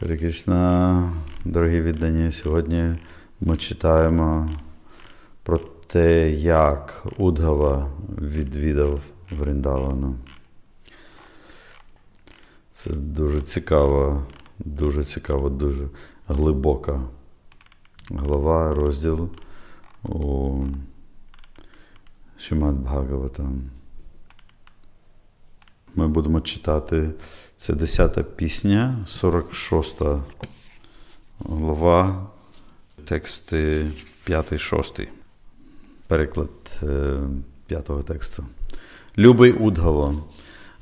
Кришна, дорогі віддані, сьогодні ми читаємо про те, як Удгава відвідав Вріндавану. Це дуже цікаво, дуже цікаво, дуже глибока глава, розділ у Шимат Бхагаватам. Ми будемо читати це 10-та пісня, 46 глава, тексти 5-6. Переклад 5-го тексту. Любий Удгаво,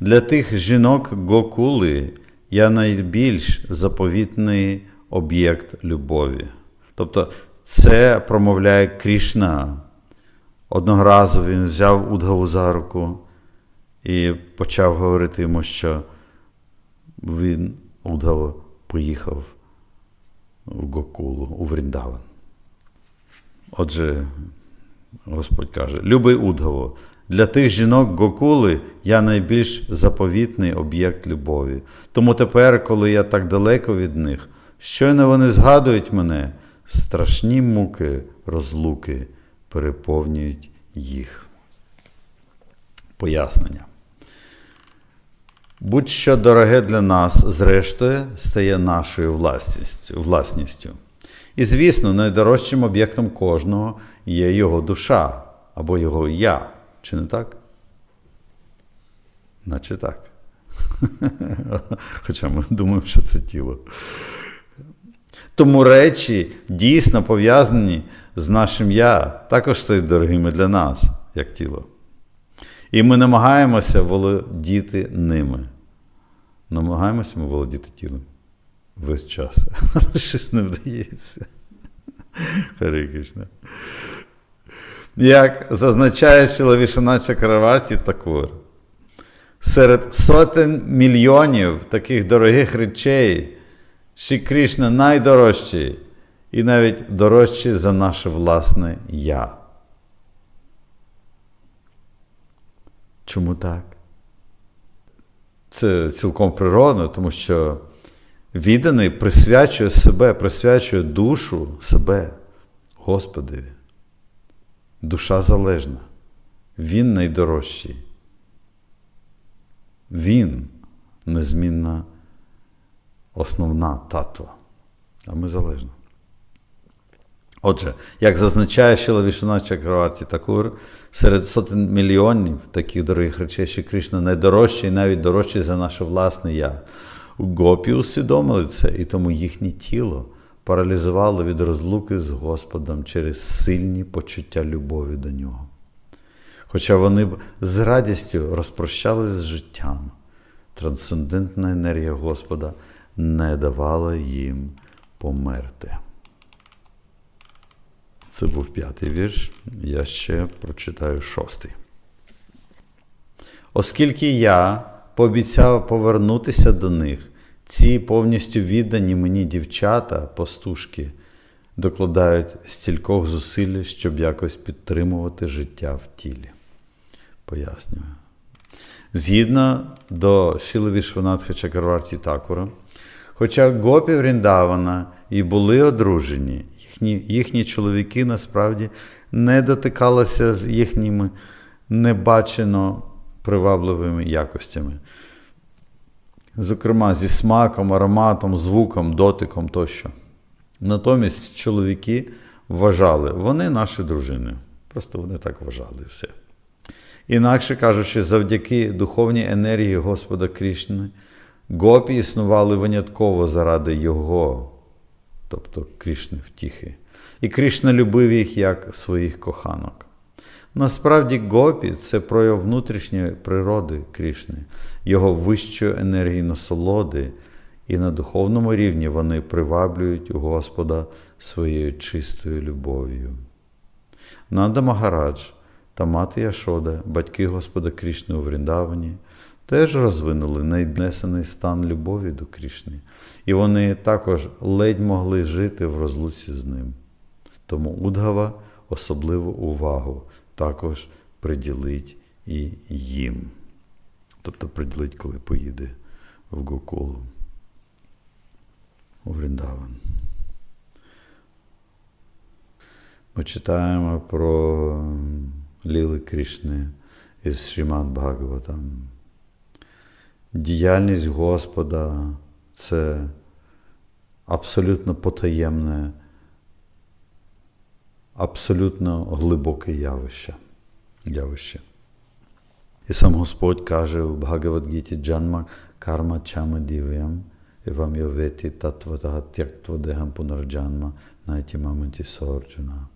для тих жінок Гокули я найбільш заповітний об'єкт любові. Тобто, це промовляє Крішна. Одного разу він взяв Удгаву за руку і почав говорити йому, що він Удгава поїхав в Гокулу, у Вріндаван. Отже, Господь каже: Любий Удгаво, для тих жінок Гокули я найбільш заповітний об'єкт любові. Тому тепер, коли я так далеко від них, щойно вони згадують мене, страшні муки розлуки переповнюють їх. Пояснення. Будь-що дороге для нас, зрештою, стає нашою власністю. І, звісно, найдорожчим об'єктом кожного є його душа або його я. Чи не так? Наче так. Хоча ми думаємо, що це тіло. Тому речі дійсно пов'язані з нашим я, також стають дорогими для нас, як тіло. І ми намагаємося володіти ними. Намагаємося ми володіти тілом весь час. Але щось не вдається. Кришна. Як зазначає Шилавішана Чакраварті Такур, серед сотень мільйонів таких дорогих речей Ші Кришна найдорожчий і навіть дорожчий за наше власне я. Чому так? Це цілком природно, тому що відданий присвячує себе, присвячує душу себе Господеві. Душа залежна. Він найдорожчий. Він незмінна основна татва. А ми залежні. Отже, як зазначає Шила Вішуна Чакраварті Такур, серед сотень мільйонів таких дорогих речей, що Кришна найдорожчий і навіть дорожчий за наше власне я. Гопі усвідомили це, і тому їхнє тіло паралізувало від розлуки з Господом через сильні почуття любові до нього. Хоча вони б з радістю розпрощались з життям, трансцендентна енергія Господа не давала їм померти. Це був п'ятий вірш. Я ще прочитаю шостий. Оскільки я пообіцяв повернутися до них, ці повністю віддані мені дівчата, пастушки, докладають стількох зусиль, щоб якось підтримувати життя в тілі. Пояснюю. Згідно до Шілові Шванатха Чакарварті Такура, хоча гопі Вріндавана і були одружені, їхні, їхні чоловіки насправді не дотикалися з їхніми небачено привабливими якостями. Зокрема, зі смаком, ароматом, звуком, дотиком тощо. Натомість чоловіки вважали, вони наші дружини. Просто вони так вважали все. Інакше кажучи, завдяки духовній енергії Господа Крішни, гопі існували винятково заради Його, тобто Крішни втіхи. І Кришна любив їх як своїх коханок. Насправді, гопі це прояв внутрішньої природи Крішни, його вищої енергії насолоди, і на духовному рівні вони приваблюють у Господа своєю чистою любов'ю. Нанда Магарадж та мати Яшода, батьки Господа Крішни у Вріндавані, теж розвинули найбнесений стан любові до Крішни, і вони також ледь могли жити в розлуці з ним. Тому Удгава особливу увагу також приділить і їм. Тобто приділить, коли поїде в Гокулу. у Вріндаван. Ми читаємо про Ліли Крішни із Шримад Бхагаватам. Діяльність Господа це абсолютно потаємне, абсолютно глибоке явище. явище. І сам Господь каже у Бхагавадгіті Джанма карма чама і вам йоветі татватага тяктвадегам пунарджанма найті маменті сорджуна.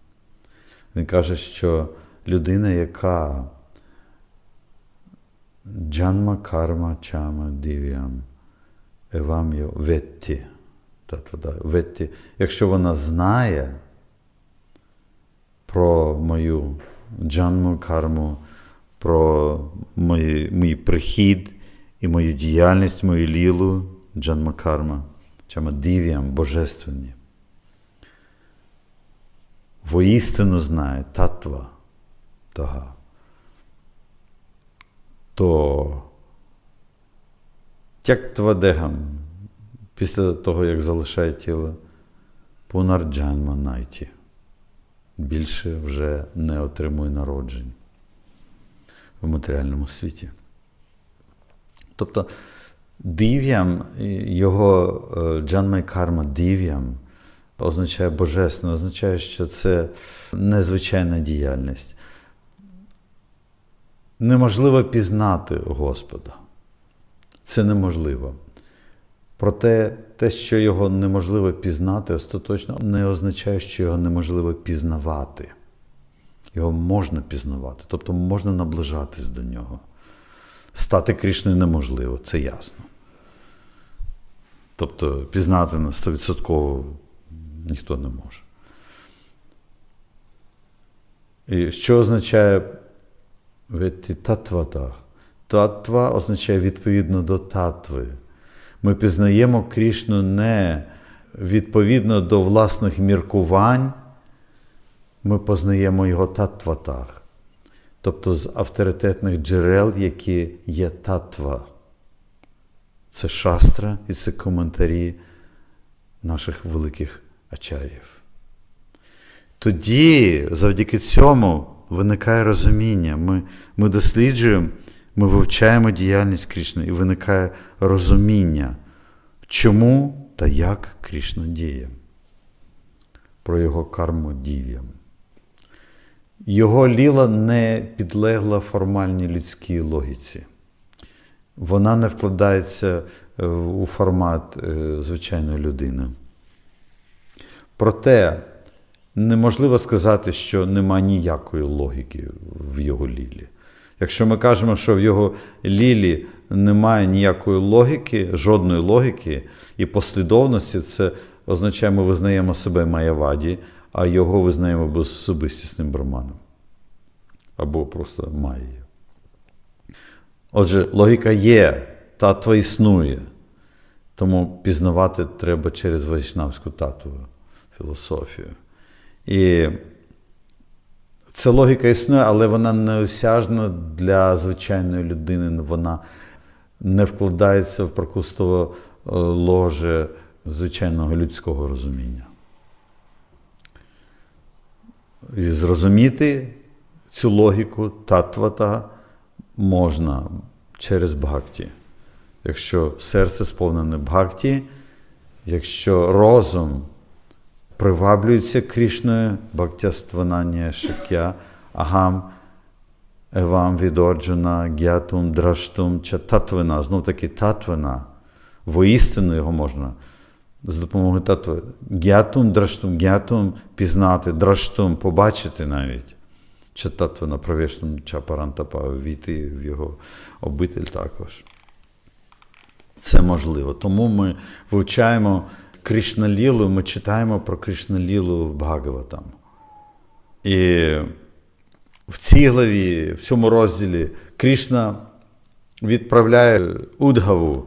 Він каже, що людина, яка джанма карма чама дів'ям, евам ветті, ветті, якщо вона знає про мою джанму карму, про мій, мій прихід і мою діяльність, мою лілу, джанма карма, чама дів'ям, божественні. Воістину знає татва того, то тяктвадегам, після того, як залишає тіло, пунарджанма найті. Більше вже не отримує народжень в матеріальному світі. Тобто див'ям, його джанмай карма див'ям означає божественне, означає, що це незвичайна діяльність. Неможливо пізнати Господа. Це неможливо. Проте те, що його неможливо пізнати, остаточно не означає, що його неможливо пізнавати. Його можна пізнавати, тобто можна наближатись до нього. Стати Крішною неможливо, це ясно. Тобто пізнати на 100% ніхто не може. І що означає татвата? Татва означає відповідно до татви. Ми пізнаємо Крішну не відповідно до власних міркувань, ми познаємо його татватах, тобто з авторитетних джерел, які є татва. Це шастра і це коментарі наших великих ачарів. Тоді, завдяки цьому, виникає розуміння. Ми, ми досліджуємо, ми вивчаємо діяльність Крішни і виникає розуміння, чому та як Крішна діє, про його карму діям. Його ліла не підлегла формальній людській логіці. Вона не вкладається у формат звичайної людини. Проте неможливо сказати, що нема ніякої логіки в його лілі. Якщо ми кажемо, що в його лілі немає ніякої логіки, жодної логіки і послідовності, це означає, ми визнаємо себе Маяваді, а його визнаємо безособистісним браманом. Або просто Майєю. Отже, логіка є, татва існує. Тому пізнавати треба через вайшнавську татву, філософію. І ця логіка існує, але вона неосяжна для звичайної людини. Вона не вкладається в прокустове ложе звичайного людського розуміння. І зрозуміти цю логіку татвата можна через бхакті. Якщо серце сповнене бхакті, якщо розум приваблюється Крішною, бхактястванання шакя, агам, евам відоджена, гятум, драштум, ча татвина, знов таки татвина, воістину його можна з допомогою татви. Гятум, драштум, гятум пізнати, драштум, побачити навіть. Чи татвина правішнум чапарантапа, війти в його обитель також. Це можливо. Тому ми вивчаємо Кришналілу, ми читаємо про Кришналілу в Бхагаватам. І в цій главі, в цьому розділі, Кришна відправляє Удгаву,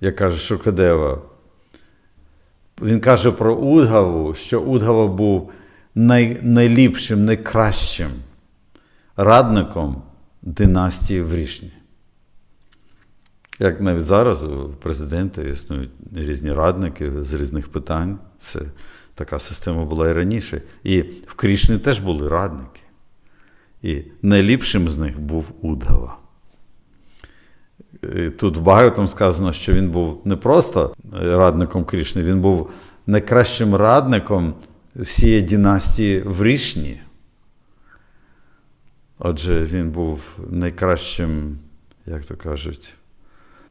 як каже Шукадева. Він каже про Удгаву, що Удгава був най, найліпшим, найкращим радником династії Врішні. Як навіть зараз у президента існують різні радники з різних питань. Це така система була і раніше. І в Крішні теж були радники. І найліпшим з них був Удгава. І Тут в Багатом сказано, що він був не просто радником Крішни, він був найкращим радником всієї династії Рішні. Отже, він був найкращим, як то кажуть,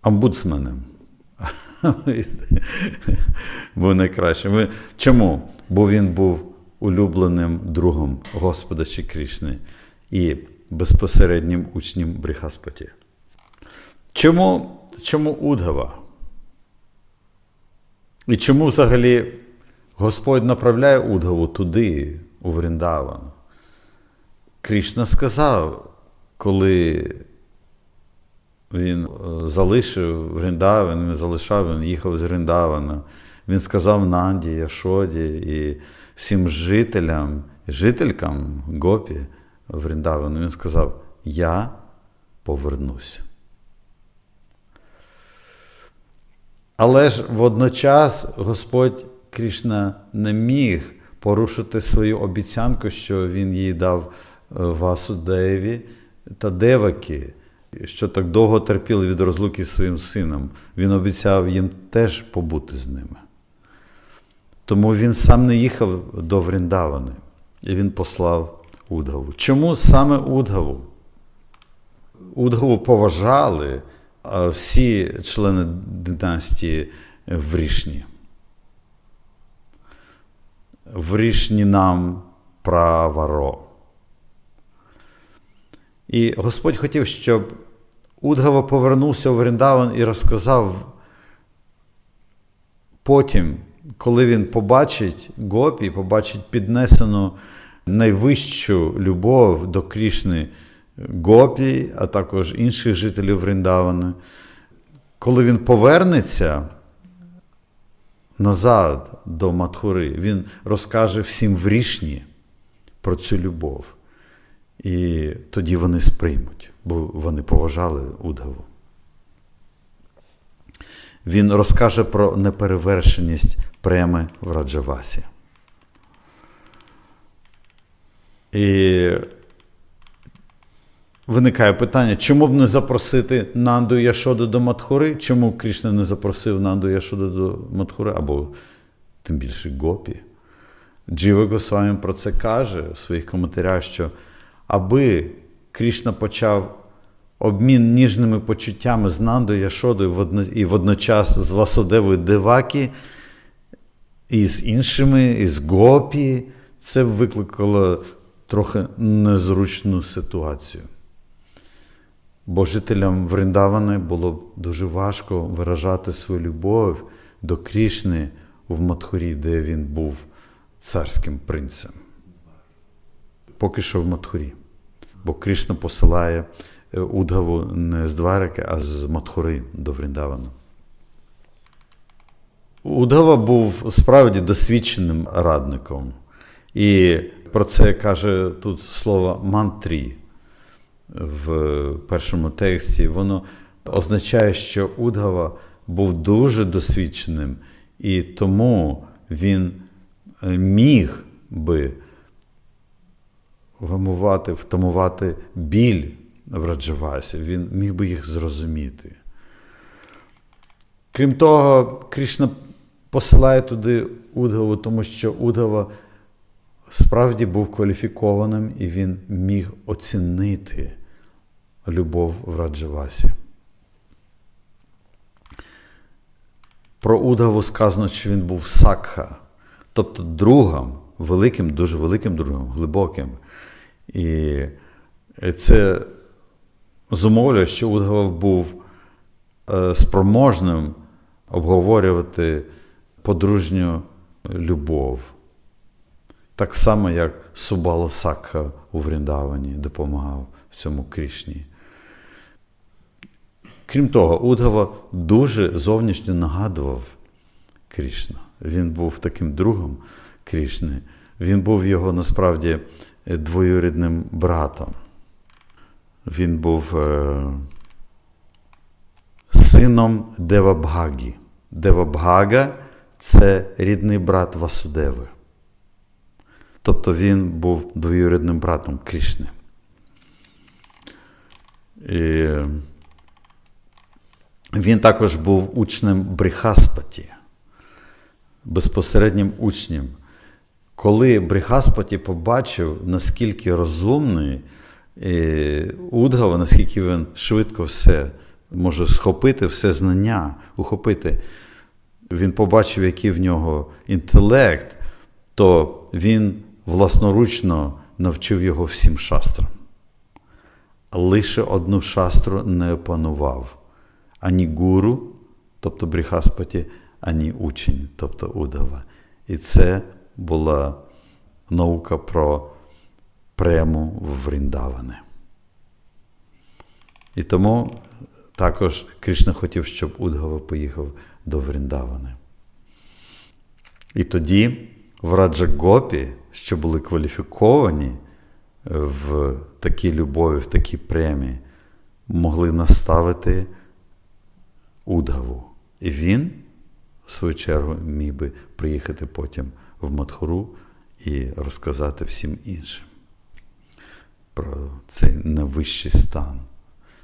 омбудсменом. був найкращим. Чому? Бо він був улюбленим другом Господа Ші Крішни і безпосереднім учнем Бріхаспаті. Чому, чому Удгава? І чому взагалі Господь направляє Удгаву туди, у Вріндаван? Крішна сказав, коли він е, залишив Вріндаван, він залишав, він їхав з Вріндавана. Він сказав Нанді, Яшоді і всім жителям, жителькам Гопі Вріндавану, він сказав: Я повернуся. Але ж водночас Господь Крішна не міг порушити свою обіцянку, що він їй дав е, Васудеві та Деваки, що так довго терпіли від розлуки з своїм сином. Він обіцяв їм теж побути з ними. Тому він сам не їхав до Вріндавани, і він послав Удгаву. Чому саме Удгаву? Удгаву поважали всі члени династії в Рішні. В Рішні нам праваро. І Господь хотів, щоб Удгава повернувся у Вріндаван і розказав потім, коли він побачить Гопі, побачить піднесену найвищу любов до Крішни Гопі, а також інших жителів Вріндавана, коли він повернеться назад до Матхури, він розкаже всім в Рішні про цю любов. І тоді вони сприймуть, бо вони поважали Удгаву. Він розкаже про неперевершеність преми в Раджавасі. І виникає питання, чому б не запросити Нанду Яшоду до Матхури? Чому Крішна не запросив Нанду Яшоду до Матхури, або тим більше Гопі? Джіва Госвамі про це каже в своїх коментарях, що аби Крішна почав обмін ніжними почуттями з Нандою Яшодою і водночас з Васудевою Девакі, і з іншими, і з Гопі, це викликало трохи незручну ситуацію. Бо жителям Вріндавани було дуже важко виражати свою любов до Крішни в Матхурі, де він був царським принцем. Поки що в Матхурі. Бо Крішна посилає е, Удгаву не з Дварики, а з Матхури до Вріндавана. Удгава був справді досвідченим радником. І про це каже тут слово мантрі в першому тексті. Воно означає, що Удгава був дуже досвідченим, і тому він е, міг би вгамувати, втамувати біль в Раджавасі, він міг би їх зрозуміти. Крім того, Кришна посилає туди Удгаву, тому що Удгава справді був кваліфікованим і він міг оцінити любов в Раджавасі. Про Удгаву сказано, що він був сакха, тобто другом, великим, дуже великим другом, глибоким. І це зумовлює, що Удгава був е, спроможним обговорювати подружню любов. Так само, як Субала Сакха у Вріндавані допомагав в цьому Крішні. Крім того, Удгава дуже зовнішньо нагадував Крішна. Він був таким другом Крішни. Він був його насправді двоюрідним братом. Він був е, сином Девабгагі. Девабгага це рідний брат Васудеви. Тобто він був двоюрідним братом Крішни. І він також був учнем Брихаспаті, безпосереднім учнем. Коли Брихаспаті побачив, наскільки розумний е, Удгава, наскільки він швидко все може схопити, все знання, ухопити, він побачив, який в нього інтелект, то він власноручно навчив його всім шастрам. Лише одну шастру не опанував ані гуру, тобто Бріхаспаті, ані учень, тобто Удава. І це була наука про прему в Вріндаване. І тому також Кришна хотів, щоб Удгава поїхав до Вріндавани. І тоді в Раджагопі, що були кваліфіковані в такій любові, в такій премії, могли наставити Удгаву. І він, в свою чергу, міг би приїхати потім в Мадхуру і розказати всім іншим про цей найвищий стан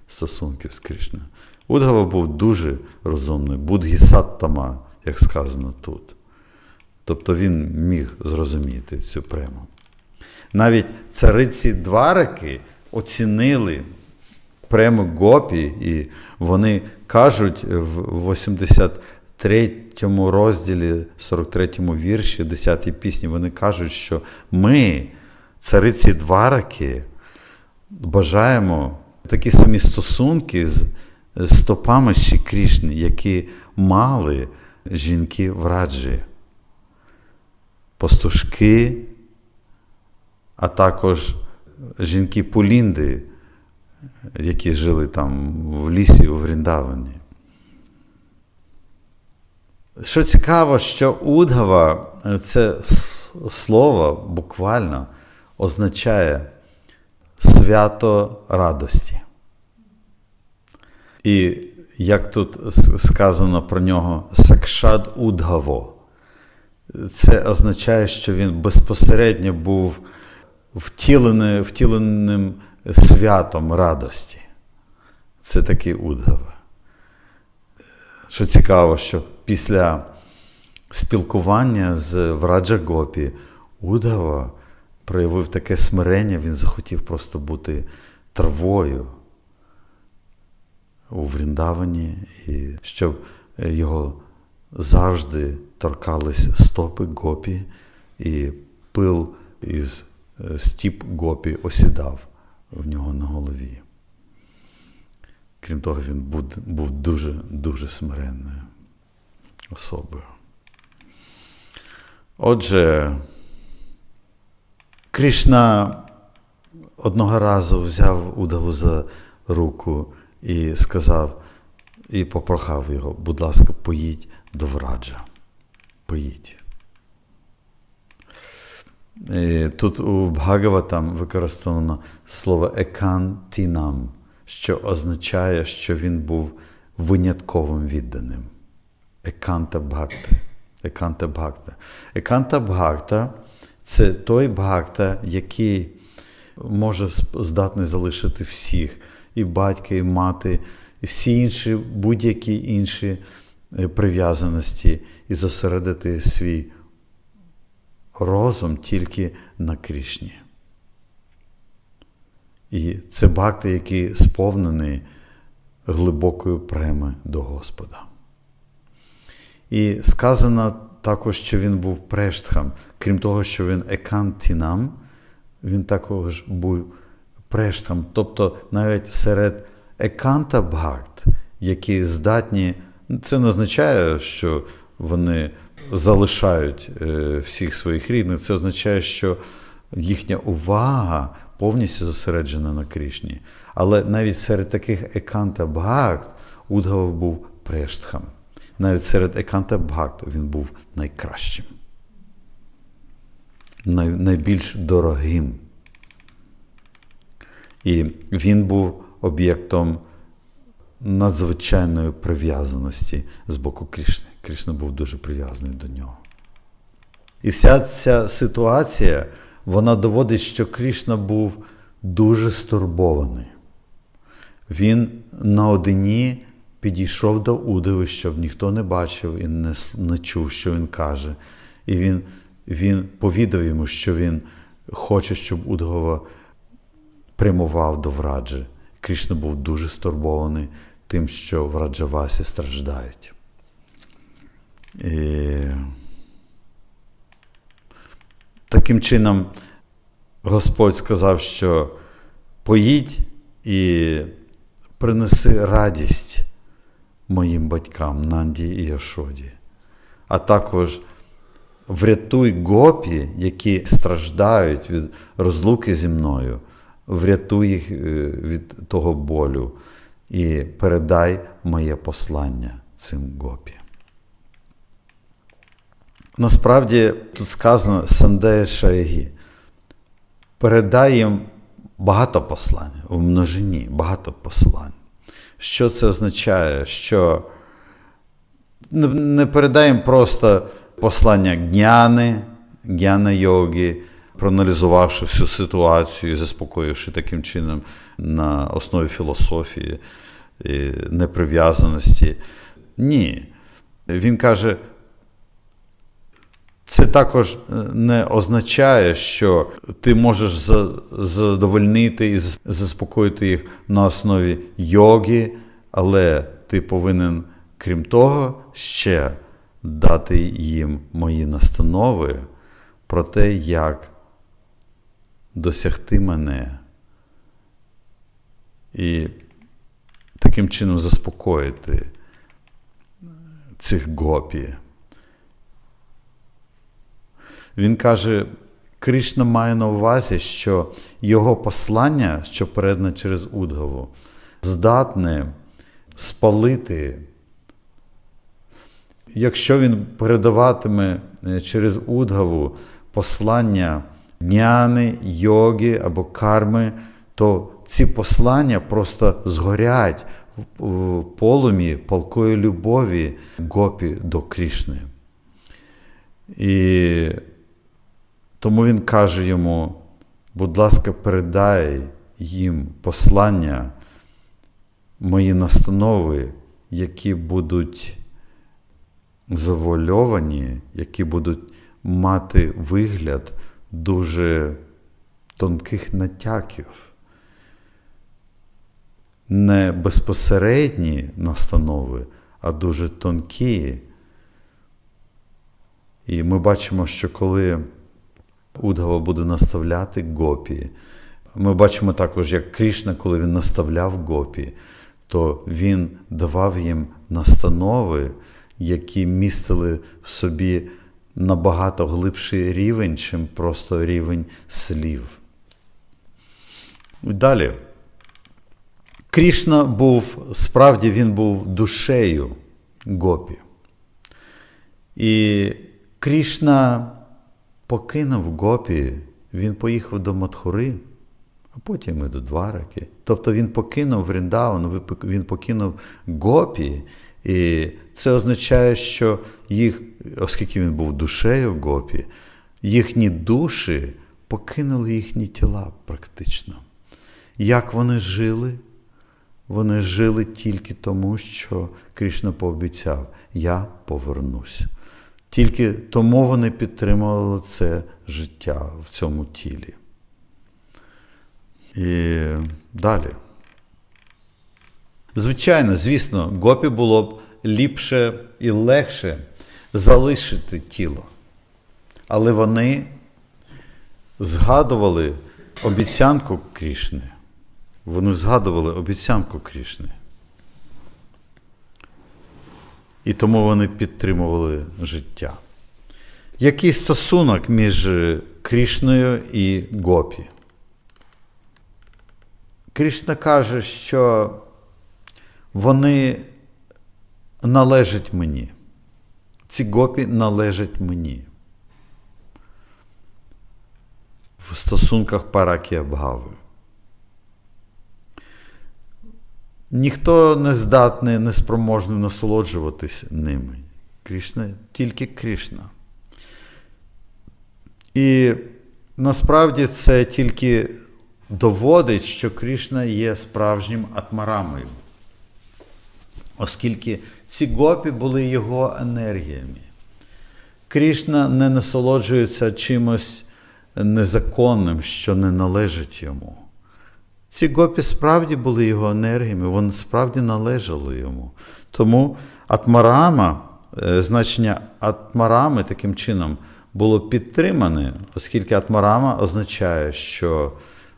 стосунків з Кришною. Удгава був дуже розумний, Будгісаттама, як сказано тут. Тобто він міг зрозуміти цю прему. Навіть цариці Двараки оцінили прему Гопі, і вони кажуть в 83 розділі, 43 вірші, 10 пісні, вони кажуть, що ми, цариці Двараки, бажаємо такі самі стосунки з стопами Ші Крішни, які мали жінки в раджі. Пастушки, а також жінки Полінди, які жили там в лісі у Вріндавані. Що цікаво, що Удгава це слово буквально означає свято радості. І як тут сказано про нього Сакшад Удгаво, це означає, що він безпосередньо був втілений, втіленим святом радості. Це такий Удгава. Що цікаво, що після спілкування з Враджагопі Удгава проявив таке смирення, він захотів просто бути травою у Вріндавані, і щоб його завжди торкались стопи гопі, і пил із стіп гопі осідав в нього на голові. Крім того, він був дуже-дуже смиренною особою. Отже, Кришна одного разу взяв Удаву за руку і сказав, і попрохав його, будь ласка, поїдь до Враджа. Поїдь. І Тут у Бхагаватам використано слово екантінам, що означає, що він був винятковим відданим. Еканта Бхакта. Еканта Бхакта. Еканта Бхакта це той Бхакта, який може здатний залишити всіх, і батька, і мати, і всі інші, будь-які інші прив'язаності, і зосередити свій розум тільки на Крішні. І це бхакти, який сповнений глибокою преми до Господа. І сказано також, що він був прештхам, крім того, що він екантінам, він також був прештхам, тобто навіть серед еканта бхакт, які здатні, це не означає, що вони залишають всіх своїх рідних, це означає, що їхня увага повністю зосереджена на Крішні. Але навіть серед таких еканта бхакт Удгав був прештхам. Навіть серед еканта бхакт він був найкращим, найбільш дорогим. І він був об'єктом надзвичайної прив'язаності з боку Крішни. Крішна був дуже прив'язаний до нього. І вся ця ситуація, вона доводить, що Крішна був дуже стурбований. Він наодині підійшов до Удиви, щоб ніхто не бачив і не, не чув, що він каже. І він, він повідав йому, що він хоче, щоб Удгова прямував до Враджі. Крішна був дуже стурбований тим, що в Раджавасі страждають. І... Таким чином, Господь сказав, що поїдь і принеси радість моїм батькам Нанді і Яшоді, а також врятуй гопі, які страждають від розлуки зі мною, врятуй їх е, від того болю і передай моє послання цим гопі. Насправді тут сказано Сандея Шаягі. Передай їм багато послань в множині, багато послань. Що це означає? Що не передай їм просто послання гняни, гняна йоги, проаналізувавши всю ситуацію і заспокоївши таким чином на основі філософії, і неприв'язаності. Ні. Він каже. Це також не означає, що ти можеш задовольнити і заспокоїти їх на основі йоги, але ти повинен, крім того, ще дати їм мої настанови про те, як досягти мене і таким чином заспокоїти цих гопі. Він каже, Кришна має на увазі, що його послання, що передане через Удгаву, здатне спалити. Якщо він передаватиме через Удгаву послання дняни, йоги або карми, то ці послання просто згорять в полумі палкої любові гопі до Крішни. І тому він каже йому, будь ласка, передай їм послання, мої настанови, які будуть завуальовані, які будуть мати вигляд дуже тонких натяків. Не безпосередні настанови, а дуже тонкі. І ми бачимо, що коли Удгава буде наставляти гопі. Ми бачимо також, як Крішна, коли він наставляв гопі, то він давав їм настанови, які містили в собі набагато глибший рівень, чим просто рівень слів. Далі. Крішна був, справді він був душею гопі. І Крішна покинув гопі, він поїхав до Матхури, а потім і до Двараки. Тобто він покинув Вріндаван, він покинув гопі. І це означає, що їх, оскільки він був душею гопі, їхні душі покинули їхні тіла практично. Як вони жили? Вони жили тільки тому, що Кришна пообіцяв: Я повернусь. Тільки тому вони підтримували це життя в цьому тілі. І далі. Звичайно, звісно, гопі було б ліпше і легше залишити тіло. Але вони згадували обіцянку Крішни. Вони згадували обіцянку Крішни. І тому вони підтримували життя. Який стосунок між Крішною і Гопі? Крішна каже, що вони належать мені. Ці гопі належать мені. В стосунках Паракі Абгави. Ніхто не здатний, не спроможний насолоджуватись ними. Кришна, тільки Кришна. І насправді це тільки доводить, що Кришна є справжнім атмарамою, оскільки ці гопі були його енергіями. Кришна не насолоджується чимось незаконним, що не належить йому. Ці гопі справді були його енергіями, вони справді належали йому. Тому атмарама, е, значення атмарами таким чином було підтримане, оскільки атмарама означає, що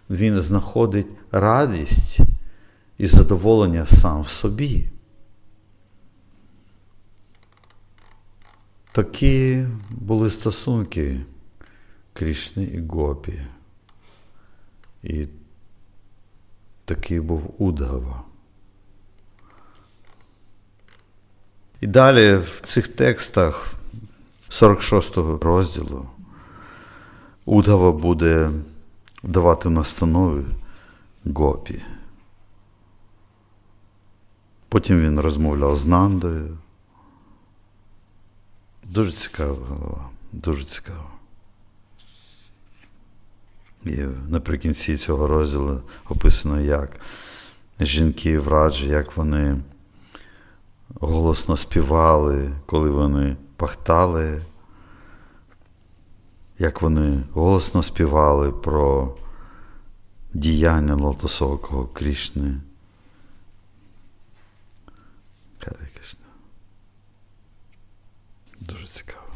він знаходить радість і задоволення сам в собі. Такі були стосунки Крішни і Гопі. І такий був Удгава. І далі в цих текстах 46-го розділу Удгава буде давати настанови Гопі. Потім він розмовляв з Нандою. Дуже цікава голова, дуже цікава. І наприкінці цього розділу описано, як жінки в раджі, як вони голосно співали, коли вони пахтали, як вони голосно співали про діяння Лотосокого Крішни. Дуже цікаво.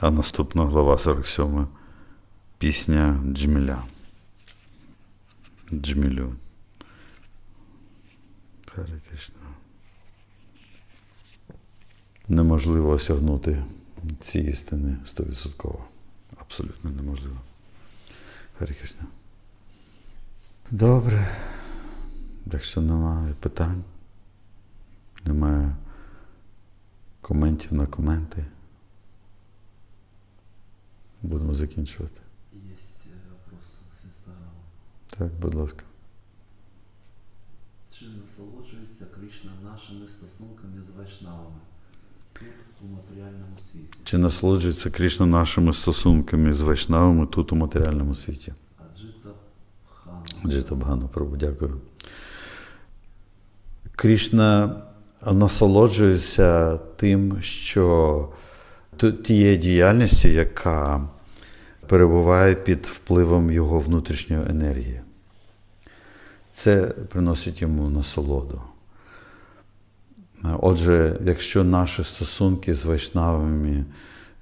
А наступна глава 47. Пісня Джміля. Джмілю. Харе Кришна. Неможливо осягнути ці істини 100%. Абсолютно неможливо. Харе Кришна. Добре. Якщо немає питань, немає коментів на коменти. Будемо закінчувати. Так, будь ласка. Чи насолоджується Кришна нашими стосунками з вайшнавами тут у матеріальному світі? Чи насолоджується Кришна нашими стосунками з вайшнавами тут у матеріальному світі? Аджита Хан. Бхану Прабу, дякую. Кришна насолоджується тим, що тією діяльністю, яка перебуває під впливом його внутрішньої енергії. Це приносить йому насолоду. Отже, якщо наші стосунки з вайшнавами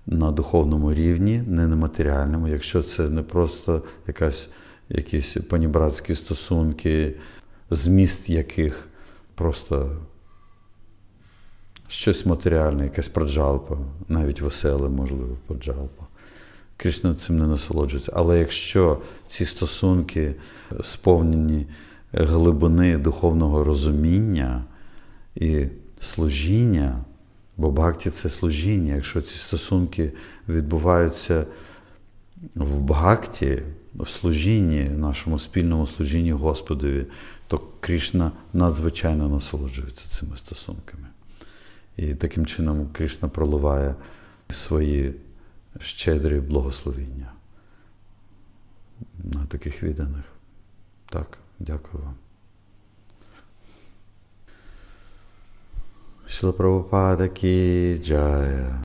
на духовному рівні, не на матеріальному, якщо це не просто якась, якісь панібратські стосунки, зміст яких просто щось матеріальне, якась праджалпа, навіть веселе, можливо, праджалпа. Кришна цим не насолоджується. Але якщо ці стосунки сповнені глибини духовного розуміння і служіння, бо бхакті – це служіння, якщо ці стосунки відбуваються в бхакті, в служінні, в нашому спільному служінні Господові, то Кришна надзвичайно насолоджується цими стосунками. І таким чином Кришна проливає свої щедрі благословіння на таких відданих. Так, дякую вам. Шила Прабхупада Ки Джая.